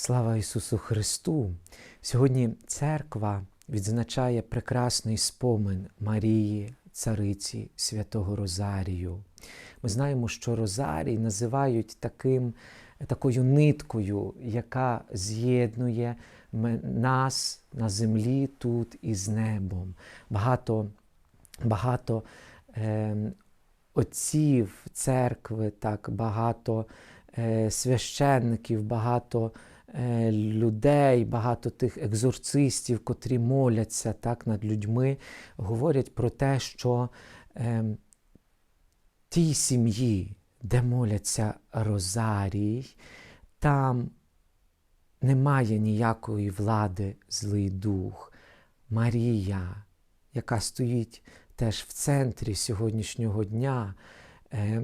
Слава Ісусу Христу! Сьогодні церква відзначає прекрасний спомин Марії, цариці святого Розарію. Ми знаємо, що Розарій називають таким, такою ниткою, яка з'єднує нас на землі тут із небом. Багато, багато ем, отців церкви, так багато е, священників, багато е, людей, багато тих екзорцистів, котрі моляться так над людьми, говорять про те, що е, тій сім'ї, де моляться Розарій, там немає ніякої влади злий дух. Марія, яка стоїть теж в центрі сьогоднішнього дня, е,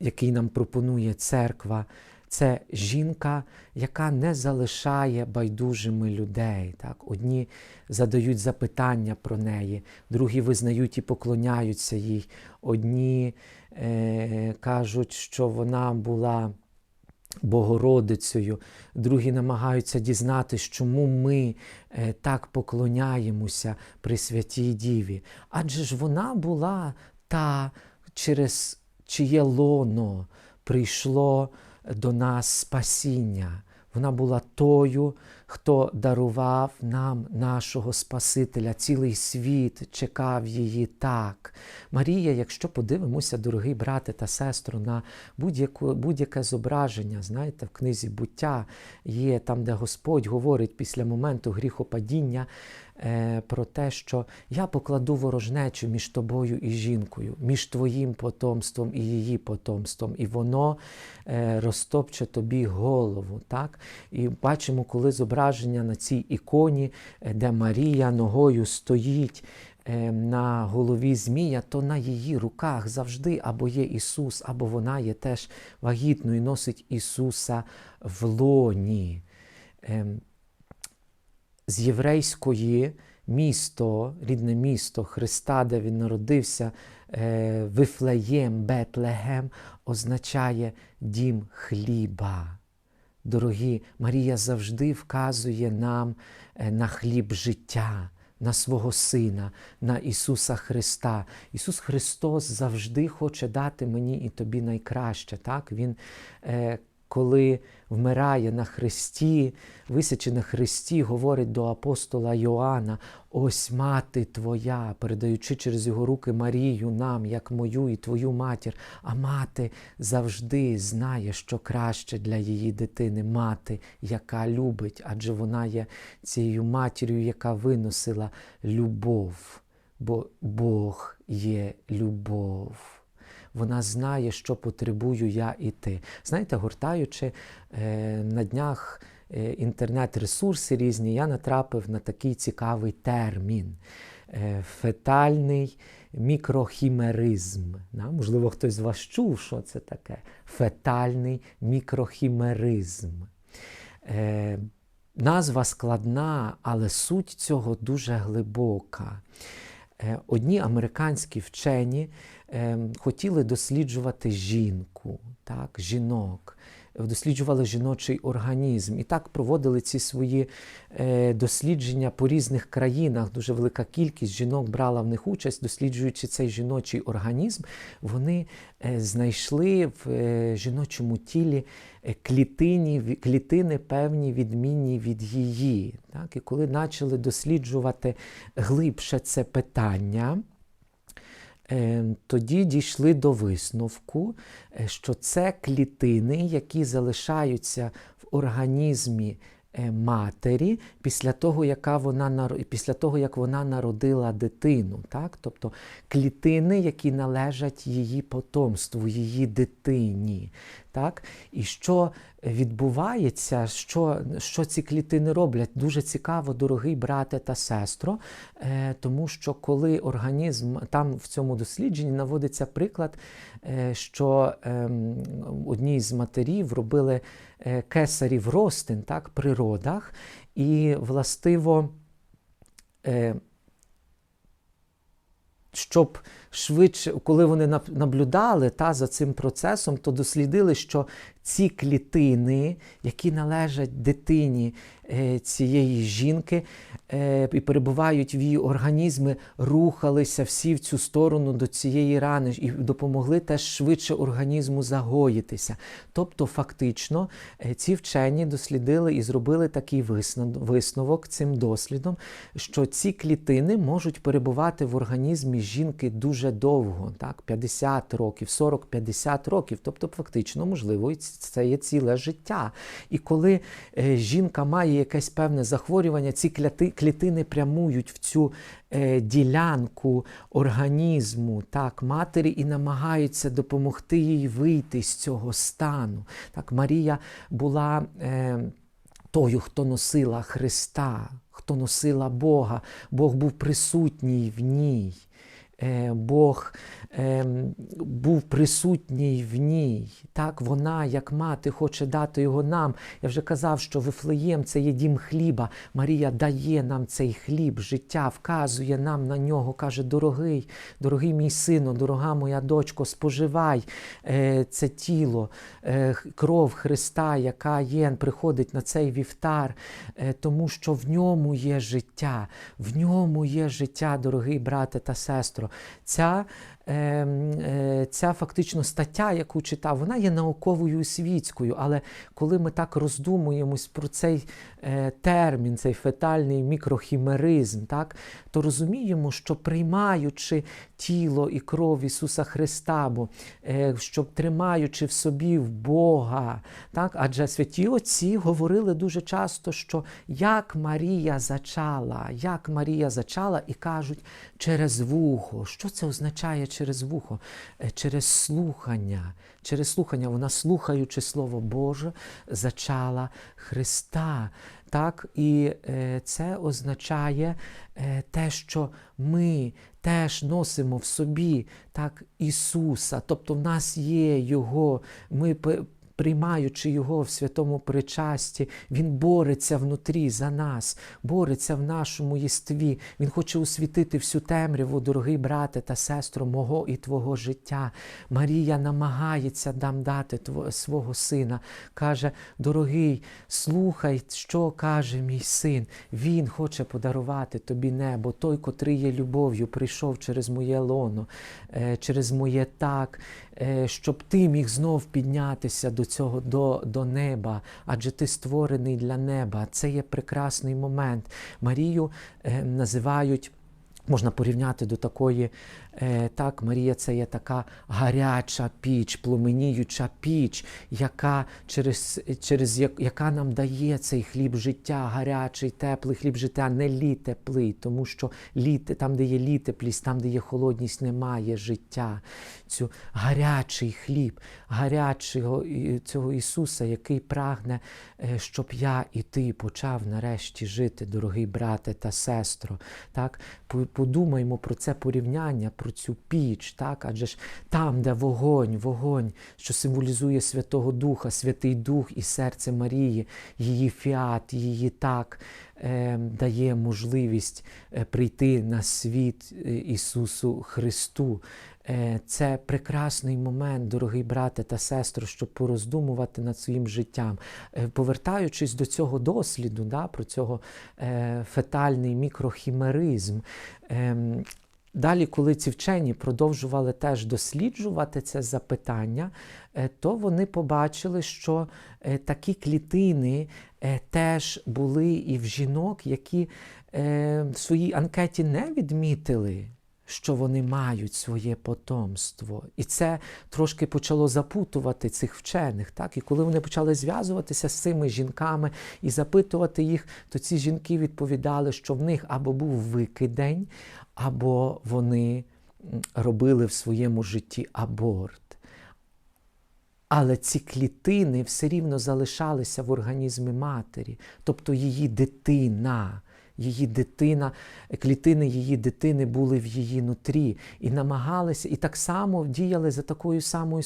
який нам пропонує церква, це жінка, яка не залишає байдужими людей. Так? Одні задають запитання про неї, другі визнають і поклоняються їй, одні е, кажуть, що вона була. Богородицею, другі намагаються дізнатися, чому ми е, так поклоняємося при святій Діві. Адже ж вона була та, через чиє лоно прийшло до нас спасіння. Вона була тою, хто дарував нам нашого Спасителя. Цілий світ чекав її так. Марія, якщо подивимося, дорогий брате та сестру, на будь-яке зображення, знаєте, в книзі буття є там, де Господь говорить після моменту гріхопадіння е, про те, що я покладу ворожнечу між тобою і жінкою, між твоїм потомством і її потомством, і воно е, розтопче тобі голову. Так? І бачимо, коли зображення на цій іконі, е, де Марія ногою стоїть. е, На голові Змія, то на її руках завжди або є Ісус, або вона є теж вагітною, носить Ісуса в лоні. З єврейської місто, рідне місто Христа, де він народився, е, Вифлеєм, Бетлегем, означає дім хліба. Дорогі, Марія завжди вказує нам е, на хліб життя, на свого Сина, на Ісуса Христа. Ісус Христос завжди хоче дати мені і тобі найкраще. Так? Він, е, коли вмирає на Христі, висячи на Христі, говорить до апостола Йоанна: ось мати Твоя, передаючи через його руки Марію нам, як мою і твою матір. А мати завжди знає, що краще для її дитини, мати, яка любить, адже вона є цією матір'ю, яка виносила любов, бо Бог є любов. Вона знає, що потребую я і ти. Знаєте, гортаючи е, на днях е, інтернет-ресурси різні, я натрапив на такий цікавий термін е, фетальний мікрохімеризм. Да? Можливо, хтось з вас чув, що це таке. Фетальний мікрохімеризм. Е, назва складна, але суть цього дуже глибока. Е, Одні американські вчені е, хотіли досліджувати жінку, так, жінок, досліджували жіночий організм. І так проводили ці свої е, дослідження по різних країнах. Дуже велика кількість жінок брала в них участь, досліджуючи цей жіночий організм. Вони е, знайшли в е, жіночому тілі клітині, клітини певні відмінні від її. Так? І коли почали досліджувати глибше це питання, тоді дійшли до висновку, е, що це клітини, які залишаються в організмі е, матері після того, яка вона, після того, як вона народила дитину. Так? Тобто клітини, які належать її потомству, її дитині. Так? І що відбувається, що, що ці клітини роблять? Дуже цікаво, дорогий брате та сестро, е, тому що коли організм, там в цьому дослідженні наводиться приклад, е, що ем, одній з матерів робили е, кесарів ростин так, при родах, і властиво. Е, щоб, швидше, коли вони наблюдали та, за цим процесом, то дослідили, що ці клітини, які належать дитині е, цієї жінки е, і перебувають в її організмі, рухалися всі в цю сторону до цієї рани і допомогли теж швидше організму загоїтися. Тобто, фактично, е, ці вчені дослідили і зробили такий висновок цим дослідом, що ці клітини можуть перебувати в організмі жінки дуже довго, так, 50 років, 40-50 років, тобто, фактично, можливо, це є ціле життя. І коли е, жінка має якесь певне захворювання, ці клітини прямують в цю е, ділянку організму так, матері і намагаються допомогти їй вийти з цього стану. Так, Марія була. Е, тою, хто носила Христа, хто носила Бога, Бог був присутній в ній. Е, Бог ем, був присутній в ній. Так, вона, як мати, хоче дати його нам. Я вже казав, що Вифлеєм це є дім хліба. Марія дає нам цей хліб, життя, вказує нам на нього. каже: дорогий, дорогий мій сину, дорога моя дочко, споживай е, це тіло, е, кров Христа, яка є, приходить на цей вівтар, е, тому що в ньому є життя, в ньому є життя, дорогий брате та сестро. Ця, ця фактично стаття, яку читав, вона є науковою і світською, але коли ми так роздумуємось про цей е, термін, цей фетальний мікрохімеризм, так, то розуміємо, що приймаючи тіло і кров Ісуса Христа, бо, е, щоб тримаючи в собі в Бога, так, адже святі отці говорили дуже часто, що як Марія зачала, як Марія зачала, і кажуть через вухо. Що це означає через вухо? Е, Через слухання. Через слухання вона, слухаючи Слово Боже, зачала Христа. Так, і е, це означає е, те, що ми теж носимо в собі так, Ісуса, тобто в нас є Його, ми приймаючи Його в святому причасті, Він бореться внутрі за нас, бореться в нашому єстві. Він хоче освітити всю темряву, дорогий брате та сестро, мого і твого життя. Марія намагається нам дати свого сина. Каже, дорогий, слухай, що каже мій син. Він хоче подарувати тобі небо. Той, котрий є любов'ю, прийшов через моє лоно, е, через моє так, е, щоб ти міг знов піднятися до цього до, до неба, адже ти створений для неба. Це є прекрасний момент. Марію е, називають. Можна порівняти до такої, так, Марія це є така гаряча піч, пломеніюча піч, яка через, через як- яка нам дає цей хліб життя, гарячий, теплий хліб життя, не лі теплий, тому що літе, там, де є лі теплість, там, де є холодність, немає життя. Цю гарячий хліб, гарячого цього Ісуса, який прагне, е, щоб я і ти почав нарешті жити, дорогий брате та сестро. Так? По- Подумаймо про це порівняння, про цю піч, так? адже ж там, де вогонь, вогонь, що символізує Святого Духа, Святий Дух і серце Марії, її фіат, її так е, дає можливість е, прийти на світ е, Ісусу Христу. Е, Це прекрасний момент, дорогий брате та сестро, щоб пороздумувати над своїм життям. Повертаючись до цього досліду, да, про цього фетальний мікрохімеризм. Далі, коли ці вчені продовжували теж досліджувати це запитання, е, то вони побачили, що е, такі клітини е, теж були і в жінок, які в своїй анкеті не відмітили, що вони мають своє потомство. І це трошки почало запутувати цих вчених. Так? І коли вони почали зв'язуватися з цими жінками і запитувати їх, то ці жінки відповідали, що в них або був викидень, або вони робили в своєму житті аборт. Але ці клітини все рівно залишалися в організмі матері, тобто її дитина, її дитина, клітини її дитини були в її нутрі і намагалися, і так само діяли за такою самою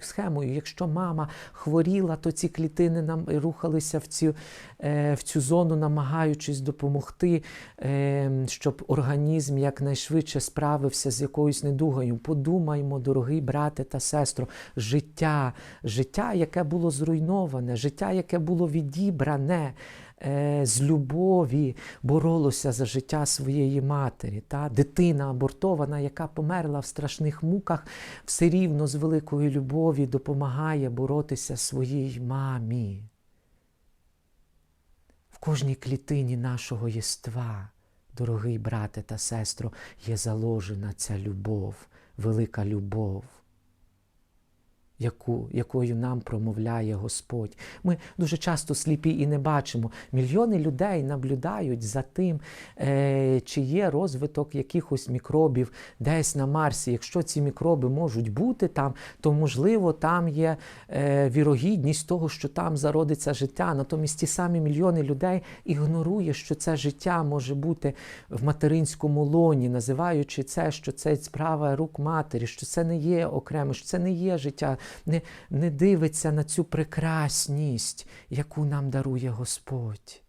схемою. Якщо мама хворіла, то ці клітини нам рухалися в цю, е, в цю зону, намагаючись допомогти, е, щоб організм якнайшвидше справився з якоюсь недугою. Подумаймо, дорогий брате та сестро, життя, життя, яке було зруйноване, життя, яке було відібране з любові, боролося за життя своєї матері. Та? Дитина абортована, яка померла в страшних муках, все рівно з великої любові допомагає боротися своїй мамі. В кожній клітині нашого єства, дорогий брате та сестро, є заложена ця любов, велика любов яку, якою нам промовляє Господь. Ми дуже часто сліпі і не бачимо. Мільйони людей наблюдають за тим, е, чи є розвиток якихось мікробів десь на Марсі. Якщо ці мікроби можуть бути там, то можливо там є е, вірогідність того, що там зародиться життя. Натомість ті самі мільйони людей ігнорує, що це життя може бути в материнському лоні, називаючи це, що це справа рук матері, що це не є окремо, що це не є життя не, не дивиться на цю прекрасність, яку нам дарує Господь.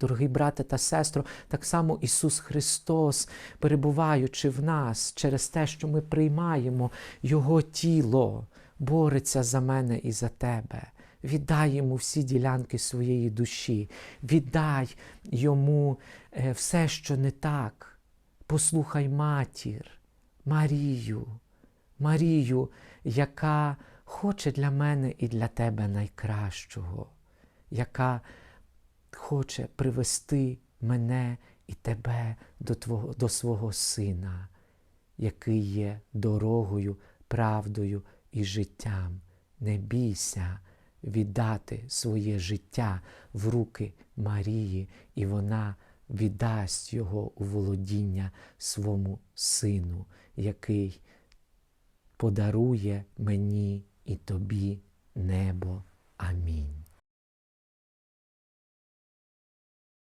Дорогий брате та сестро, так само Ісус Христос, перебуваючи в нас через те, що ми приймаємо Його тіло, бореться за мене і за тебе. Віддай йому всі ділянки своєї душі, віддай йому е, все, що не так. Послухай матір, Марію, Марію, яка хоче для мене і для тебе найкращого, яка хоче привести мене і тебе до, твого, до свого Сина, який є дорогою, правдою і життям. Не бійся віддати своє життя в руки Марії, і вона віддасть його у володіння свому сину, який подарує мені і тобі небо. Амінь.